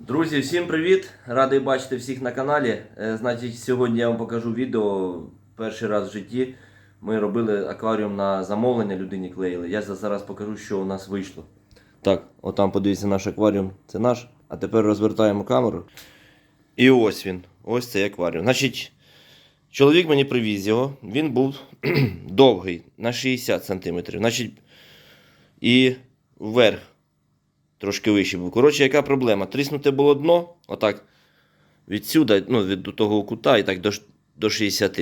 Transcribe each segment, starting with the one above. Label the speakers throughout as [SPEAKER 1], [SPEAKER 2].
[SPEAKER 1] Друзі, всім привіт! Радий бачити всіх на каналі. Е, Значить, сьогодні я вам покажу відео. Перший раз в житті ми робили акваріум на замовлення, людині клеїли. Я зараз покажу, що у нас вийшло. Так, отам подивіться наш акваріум, це наш. А тепер розвертаємо камеру. І ось він. Ось цей акваріум. Значить, чоловік мені привіз його. Він був довгий, на 60 см. Значить, і вверх трошки вище був. Коротше, яка проблема? Тріснуте було дно, отак, відсюди, ну, від того кута і так до, до 60.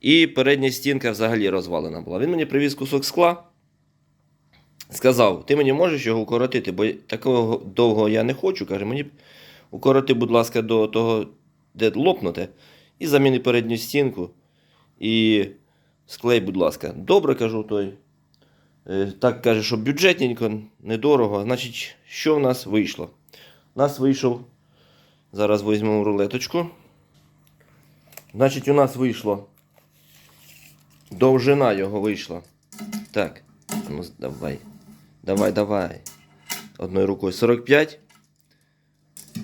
[SPEAKER 1] І передня стінка взагалі розвалена була. Він мені привіз кусок скла. Сказав, ти мені можеш його укоротити, бо такого довго я не хочу. Каже, мені укороти, будь ласка, до того, де лопнуте, і заміни передню стінку. І склей, будь ласка. Добре, кажу той. Е, Так каже, що бюджетненько, недорого. Значить, що в нас вийшло? У нас вийшов. Зараз візьмемо рулеточку. Значить, у нас вийшло. Довжина його вийшла. Так. Ну, давай. Давай, давай. Одною рукою 45.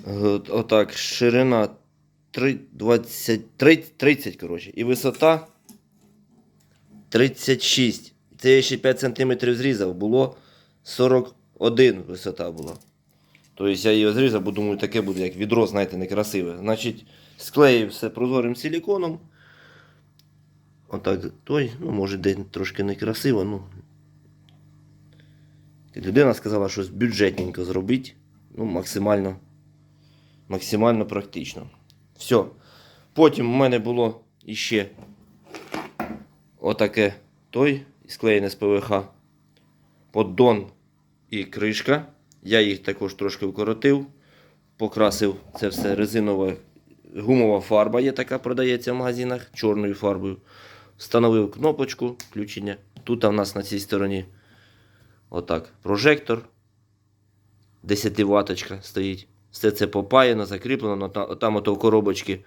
[SPEAKER 1] Е, Отак, ширина 3, 20, 30, 30, коротше. І висота 36. Це ще 5 см зрізав, було 41 висота була. Тобто я її зрізав, бо думаю, таке буде, як відро, знаєте, некрасиве. Значить, склеїв все прозорим силіконом. Отак той, ну, може, де трошки некрасиво, ну. Людина сказала, що бюджетненько зробити. Ну, максимально, максимально практично. Все. Потім у мене було іще отаке той склеєне з ПВХ. Поддон і кришка. Я їх також трошки вкоротив, покрасив це все резинова гумова фарба є така, продається в магазинах чорною фарбою. Встановив кнопочку включення. Тут у нас на цій стороні отак прожектор. 10 ваточка стоїть. Все це попаяно, закріплено. Там ото в коробочці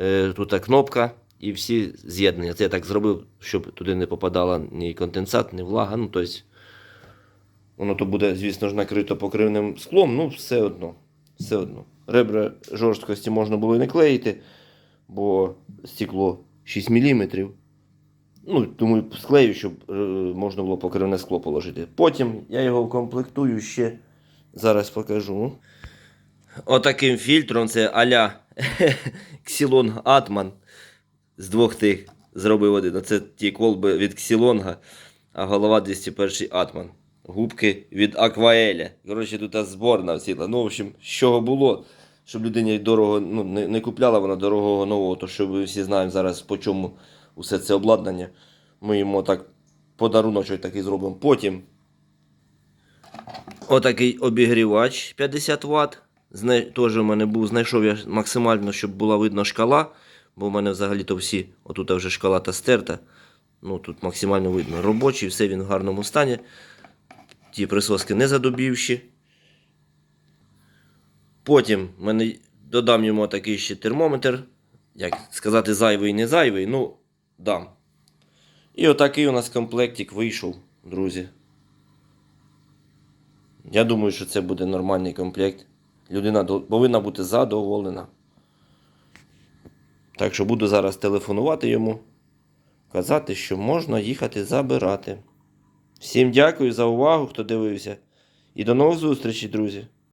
[SPEAKER 1] е, тут кнопка і всі з'єднання. Це я так зробив, щоб туди не попадала ні конденсат, ні влага. Ну, тобто, воно то буде, звісно ж, накрито покривним склом, ну все одно. Все одно. Ребра жорсткості можна було і не клеїти, бо стекло 6 мм. Ну, думаю, склею, щоб е, можна було покривне скло положити. Потім я його комплектую ще. Зараз покажу. Отаким фільтром це аля Xylon Atman з двох тих зробив один. Оце ті колби від Ксілонга, а голова 201 Атман. Губки від Акваеля. Коротше, тут зборна ціла. Ну, в общем, з чого було, щоб людині дорого ну, не, не купляла вона дорогого нового, то що ви всі знаємо зараз, по чому усе це обладнання. Ми йому так подаруночок такий зробимо. Потім отакий обігрівач 50 Вт. Теж у мене був, знайшов я максимально, щоб була видно шкала. Бо в мене взагалі-то всі, отут вже шкала та стерта. Ну тут максимально видно. Робочий, все він в гарному стані. Ті присоски не задубівші. Потім мене додам йому такий ще термометр. Як сказати, зайвий, не зайвий, ну, дам. І отакий у нас комплектик вийшов, друзі. Я думаю, що це буде нормальний комплект. Людина повинна бути задоволена. Так що буду зараз телефонувати йому, казати, що можна їхати забирати. Всім дякую за увагу, хто дивився. І до нових зустрічей, друзі!